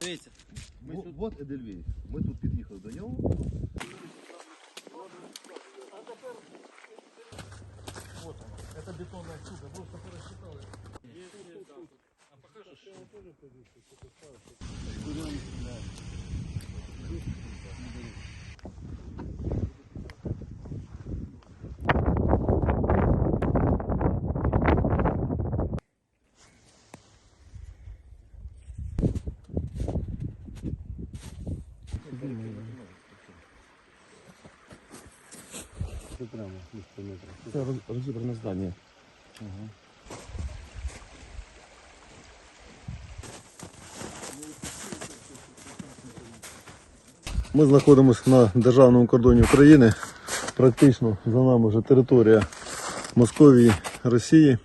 Дивіться, ми Во- тут Вот Едельвейс. Ми тут під'їхали до нього. Это бетонная штука, просто пересчитали. Це розібране здання. Ми знаходимося на державному кордоні України. Практично за нами вже територія Московії, Росії.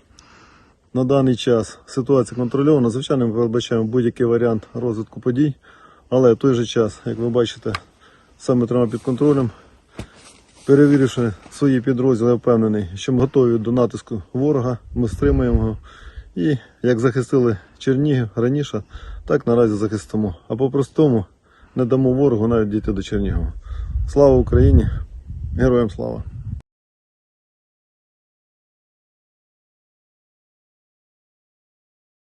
На даний час ситуація контрольована. Звичайно, ми передбачаємо будь-який варіант розвитку подій, але в той же час, як ви бачите, саме тримаємо під контролем. Перевіривши свої підрозділи, я впевнений, що ми готові до натиску ворога, ми стримуємо його. І як захистили Чернігів раніше, так наразі захистимо. А по-простому не дамо ворогу навіть дійти до Чернігова. Слава Україні! Героям слава!